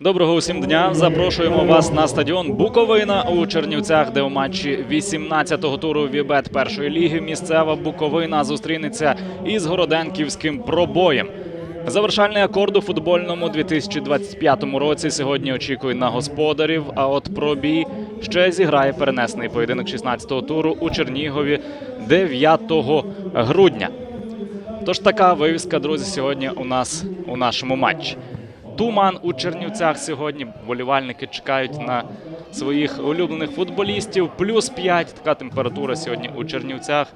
Доброго усім дня. Запрошуємо вас на стадіон Буковина у Чернівцях, де у матчі 18-го туру Вібет першої ліги місцева Буковина зустрінеться із Городенківським пробоєм. Завершальний акорд у футбольному 2025 році сьогодні очікує на господарів. А от пробій ще зіграє перенесений поєдинок 16-го туру у Чернігові 9 грудня. Тож така вивіска, друзі, сьогодні у нас у нашому матчі. Туман у Чернівцях сьогодні. Болівальники чекають на своїх улюблених футболістів. Плюс 5. Така температура сьогодні у Чернівцях.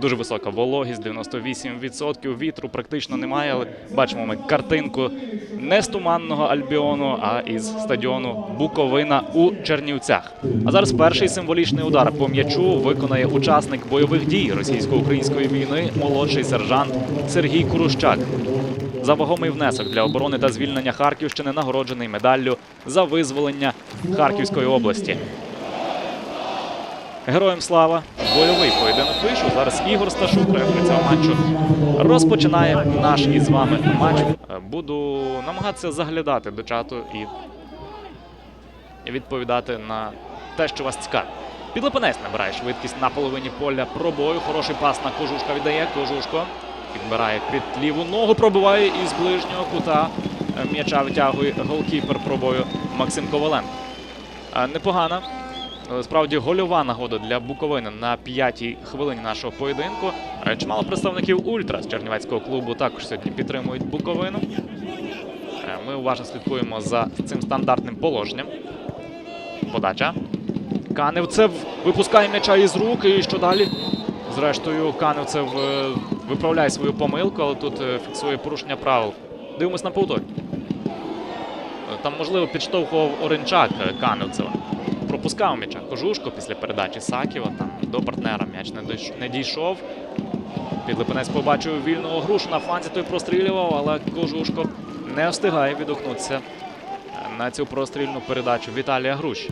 Дуже висока вологість, 98%. Вітру практично немає, але бачимо ми картинку не з туманного Альбіону, а із стадіону Буковина у Чернівцях. А зараз перший символічний удар по м'ячу виконає учасник бойових дій російсько-української війни, молодший сержант Сергій Курущак. За вагомий внесок для оборони та звільнення Харківщини нагороджений медаллю за визволення Харківської області. Героям слава! Бойовий поєдинок вийшов. Зараз Ігор Сташук, рефері цього матчу, розпочинає наш із вами матч. Буду намагатися заглядати до чату і відповідати на те, що вас цікавить. Підлипанець набирає швидкість на половині поля пробою. Хороший пас на кожушка віддає. Кожушко підбирає під ліву ногу, пробиває із ближнього кута. Е, М'яча витягує голкіпер пробою Максим Коваленко. Е, Непогана. е, Справді гольова нагода для Буковини на п'ятій хвилині нашого поєдинку. Чимало представників Ультра з Чернівецького клубу також сьогодні підтримують Буковину. Ми уважно слідкуємо за цим стандартним положенням. Подача. Каневцев випускає м'яча із рук. І що далі? Зрештою, Каневцев виправляє свою помилку, але тут е, фіксує порушення правил. Дивимось на повтор. Там, можливо, підштовхував Оренчак е, Каневцева. Пропускав м'яча Кожушко після передачі Саківа. Там до партнера м'яч не дійш- не дійшов. Підлипинець побачив вільного грушу на фланзі, той прострілював, але Кожушко не встигає відгукнутися е, на цю прострільну передачу Віталія Груші.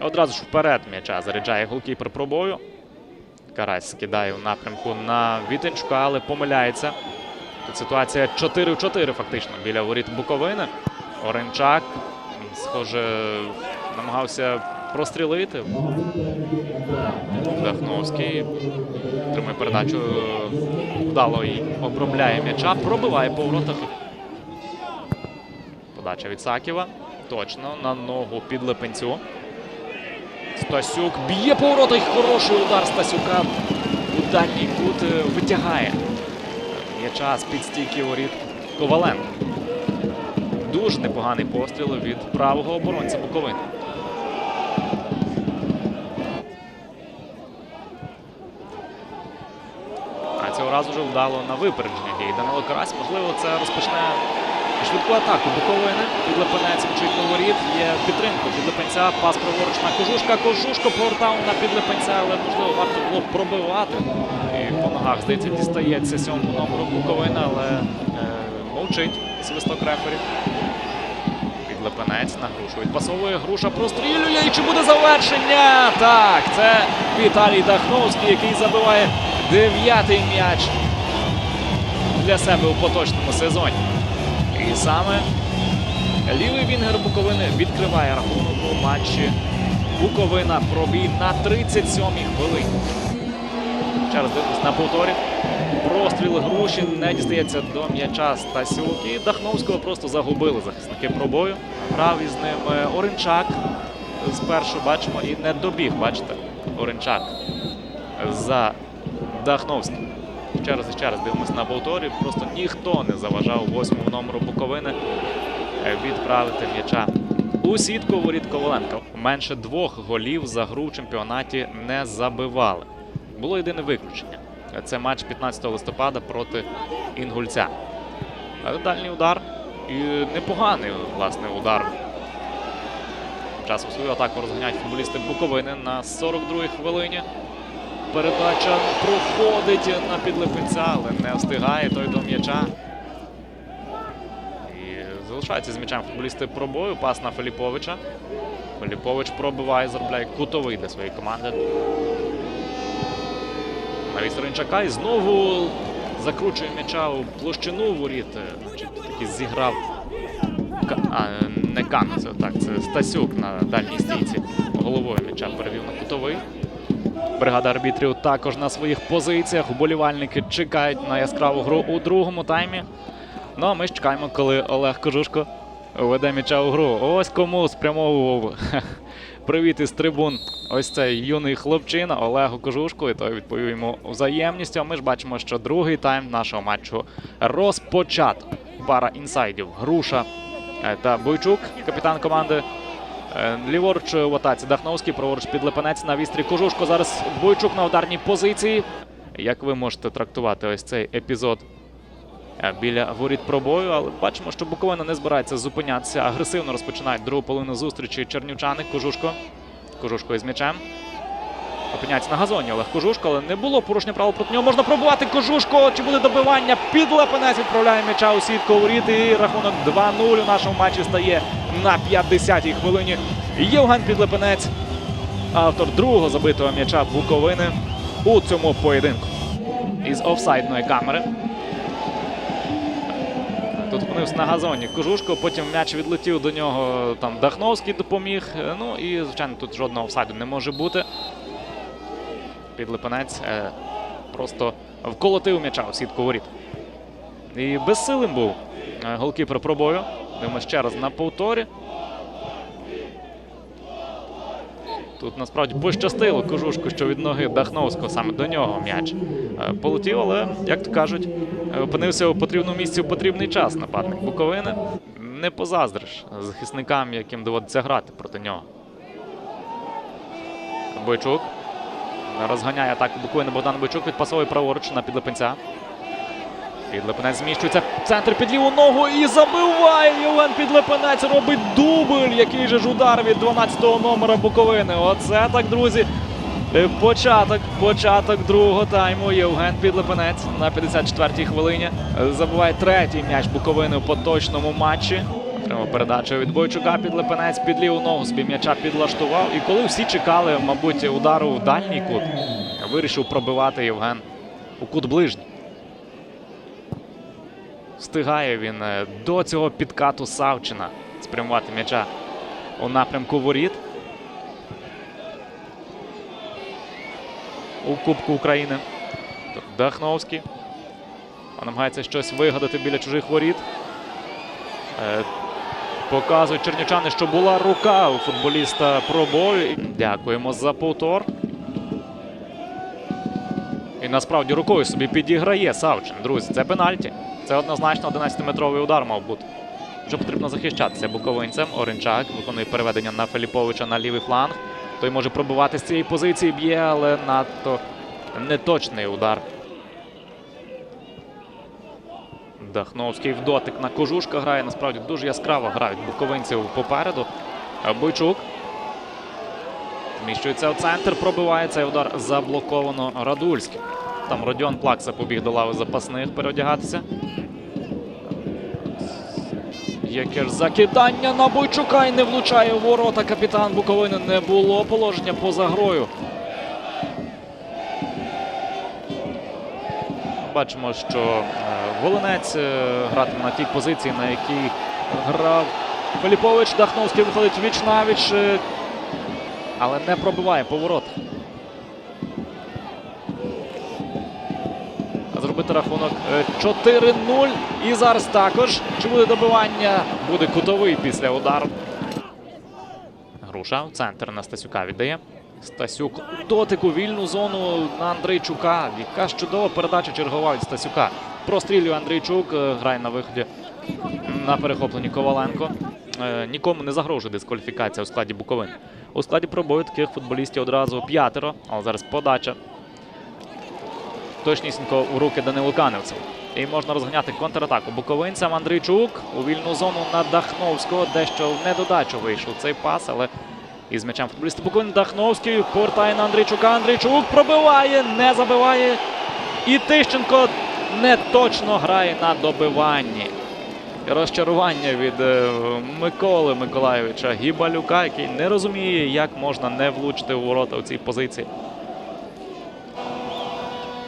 Одразу ж вперед м'яча заряджає голкіпер пробою. Карась скидає в напрямку на Вітенчука, але помиляється. Тут ситуація 4 в 4 фактично біля воріт Буковини. Оренчак, схоже, намагався прострілити. Дахновський тримає передачу вдало і обробляє м'яча, пробиває по воротах. Подача від Саківа. Точно на ногу під Лепенцю. Стасюк б'є по воротах. Хороший удар Стасюка. У дальній кут е, витягає. М'яча з під стійки воріт Коваленко. Дуже непоганий постріл від правого оборонця Буковини. А цього разу вже вдало на випередження дії. Данило Карась, можливо, це розпочне швидку атаку Буковини. Підлепенець мчить до воріт. Є підтримка підлепенця. Пас праворуч на Кожушка. Кожушко повертав на підлепенця, але можливо варто було пробивати. І по ногах, здається, дістається сьомому номеру Буковина, але е, мовчить свисток рефері. Підлепенець на грушу. Відпасовує груша, прострілює. І чи буде завершення? Так, це Віталій Дахновський, який забиває дев'ятий м'яч для себе у поточному сезоні. І саме лівий вінгер Буковини відкриває рахунок у матчі Буковина пробій на 37-й хвилині. Ще раз на повторі. Простріл груші не дістається до м'яча Стасюк. І Дахновського просто загубили захисники пробою. Грав із ним е, Оренчак. Спершу бачимо і не добіг, бачите, Оренчак за Дахновським. Ще раз і ще дивимося на повторі. Просто ніхто не заважав восьмому номеру Буковини відправити м'яча у сітку воріт Коваленка. Менше двох голів за гру в чемпіонаті не забивали. Було єдине виключення. Це матч 15 листопада проти Інгульця. Дальній удар і непоганий власне удар часом свою атаку розганяють футболісти Буковини на 42-й хвилині. Передача проходить на підлипинця, але не встигає той до м'яча. І залишаються з м'ячем футболісти пробою. Пас на Филіповича. Филіпович пробиває, заробляє кутовий для своєї команди. Навіть Соренчака і знову закручує м'яча у площину воріт. Таки зіграв. А, не Кано, це так, це Стасюк на дальній стійці. Головою м'яча перевів на кутовий. Бригада арбітрів також на своїх позиціях. Уболівальники чекають на яскраву гру у другому таймі. Ну а ми ж чекаємо, коли Олег Кожушко веде м'яча у гру. Ось кому спрямовував привіт із трибун. Ось цей юний хлопчина Олегу Кожушку. І той відповів йому взаємністю. А ми ж бачимо, що другий тайм нашого матчу розпочато. Пара інсайдів. Груша е, та Бойчук, капітан команди. Е, Ліворуч в атаці Дахновський, праворуч підлепенець на вістрі Кожушко. Зараз Бойчук на ударній позиції. Як ви можете трактувати ось цей епізод е, біля воріт пробою? Але бачимо, що Буковина не збирається зупинятися. Агресивно розпочинають другу половину зустрічі чернівчани. Кожушко. Кожушко із м'ячем. Опиняється на газоні Олег Кожушко, але не було порушення правил проти нього. Можна пробувати Кожушко. Чи буде добивання? Підлепенець відправляє м'яча у сітку воріт. І рахунок 2-0 у нашому матчі стає на 50-й хвилині. Євген Підлепенець, автор другого забитого м'яча Буковини у цьому поєдинку. Із офсайдної камери. Тут опинився на газоні Кожушко, потім м'яч відлетів до нього. Там Дахновський допоміг. Ну і, звичайно, тут жодного офсайду не може бути. Підлипанець е, просто вколотив м'яча у сітку воріт. І безсилим був е, голкіпер пробою. Дивимося ще раз на повторі. Тут насправді пощастило кожушку, що від ноги Дахновського саме до нього м'яч е, полетів, але, як то кажуть, е, опинився у потрібному місці у потрібний час нападник Буковини. Не позаздриш захисникам, яким доводиться грати проти нього. Бойчук розганяє атаку Буковини Богдан Бойчук відпасовує праворуч на підлепенця. Підлепенець зміщується в центр під ліву ногу і забиває. Євген Підлепенець робить дубль. Який же ж удар від 12-го номера Буковини. Оце так, друзі. Е, Початок, початок другого тайму. Євген Підлепенець на 54-й хвилині е, забиває третій м'яч Буковини у поточному матчі. Отримав передачу від Бойчука. Підлепенець під ліву ногу собі м'яча підлаштував. І коли всі чекали, мабуть, удару в дальній кут, вирішив пробивати Євген у кут ближній. Встигає він е, до цього підкату Савчина спрямувати м'яча у напрямку воріт. У Кубку України. Дахновський. Намагається щось вигадати біля чужих воріт. Е, Показують чернівчани, що була рука у футболіста пробою. Дякуємо за повтор. Насправді рукою собі підіграє Савчин. Друзі, це пенальті. Це однозначно 11-метровий удар мав бути. Вже потрібно захищатися буковинцем. Оренчак виконує переведення на Філіповича на лівий фланг. Той може пробивати з цієї позиції, б'є, але надто неточний удар. Дахновський в дотик на кожушка грає. Насправді дуже яскраво грають буковинців попереду. Бойчук зміщується в центр, пробиває цей удар заблоковано Радульським. Там Родіон Плакса побіг до лави запасних переодягатися. Яке ж закидання на Бойчука і не влучає у ворота. Капітан Буковини не було положення поза грою. Бачимо, що е, Волинець е, гратиме на тій позиції, на якій грав Филіпович. Дахновський виходить віч навіч, е, але не пробиває поворот. 4-0. І зараз також. Чи буде добивання? Буде кутовий після удару. Груша в центр на Стасюка віддає. Стасюк дотику вільну зону на Андрейчука. Яка ж чудова передача чергова від Стасюка. Прострілює Андрійчук, е, грає на виході на перехопленні Коваленко. Е, Нікому не загрожує дискваліфікація у складі Буковини. У складі пробою таких футболістів одразу п'ятеро, але зараз подача. Точнісінько у руки Данилу Каневцеву. І можна розганяти контратаку буковинцям. Андрійчук у вільну зону на Дахновського. Дещо в недодачу вийшов цей пас, але Із м'ячем футболісти Буковини Дахновський повертає на Андрійчука. Андрійчук пробиває, не забиває. І Тищенко не точно грає на добиванні. Розчарування від е, Миколи Миколайовича Гібалюка, який не розуміє, як можна не влучити у ворота у цій позиції.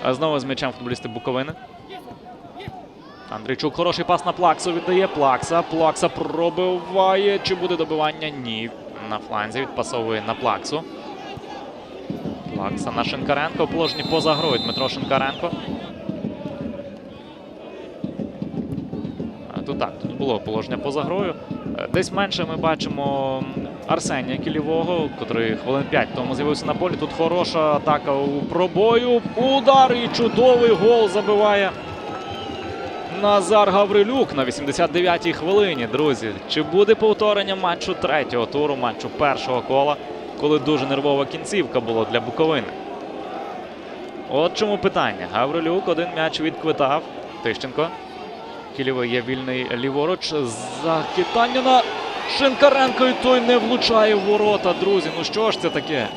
А знову з м'ячем футболісти Буковини. Андрійчук хороший пас на Плаксу віддає. Плакса. Плакса пробиває. Чи буде добивання? Ні. На фланзі відпасовує на Плаксу. Плакса на Шинкаренко. Положені поза грою Дмитро Шинкаренко. А Тут так, тут було положення поза грою. Е, Десь менше ми бачимо Арсенія Кілівого, котрий хвилин 5 тому з'явився на полі. Тут хороша атака у пробою. Удар і чудовий гол забиває Назар Гаврилюк на 89-й хвилині. Друзі, чи буде повторення матчу третього туру, матчу першого кола, коли дуже нервова кінцівка була для Буковини? От чому питання. Гаврилюк один м'яч відквитав. Тищенко. Кілівий є вільний ліворуч. Закидання на Шинкаренко і той не влучає в ворота, друзі. Ну що ж це таке?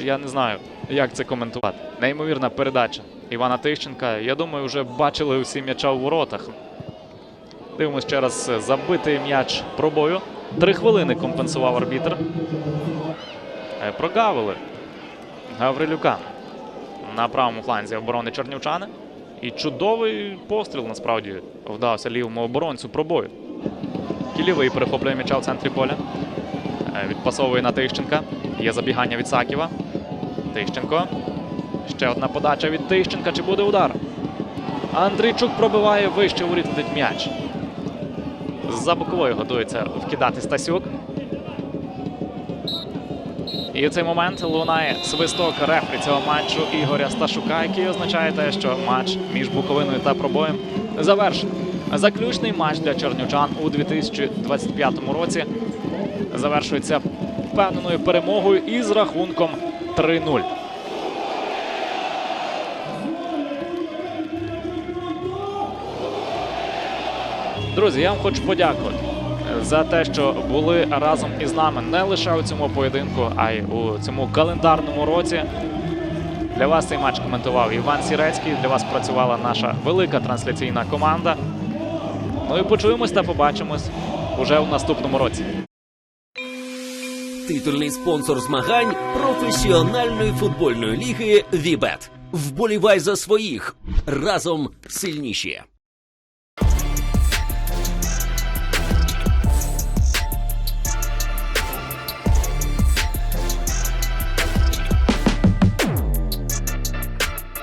Я не знаю, як це коментувати. Неймовірна передача Івана Тищенка. Я думаю, вже бачили усі м'яча у воротах. Дивимось ще раз забитий м'яч пробою. Три хвилини компенсував арбітр. Е, Прогавили Гаврилюка на правому фланзі оборони чернівчани. І чудовий постріл насправді вдався лівому оборонцю пробою. Кілівий перехоплює м'яча в центрі поля. Е, Відпасовує на Тищенка. Є забігання від Саківа. Тищенко. Ще одна подача від Тищенка. Чи буде удар? Андрійчук пробиває вище воріт м'яч. За боковою готується вкидати Стасюк. І в цей момент лунає свисток рефері цього матчу Ігоря Сташука, який означає те, що матч між Буковиною та пробоєм завершено. Заключний матч для чернівчан у 2025 році завершується впевненою перемогою із рахунком 3-0. Друзі, я вам хочу подякувати за те, що були разом із нами не лише у цьому поєдинку, а й у цьому календарному році. Для вас цей матч коментував Іван Сірецький. Для вас працювала наша велика трансляційна команда. Ну і почуємось та побачимось уже у наступному році. Титульний спонсор змагань професіональної футбольної ліги Вібет. Вболівай за своїх разом сильніші.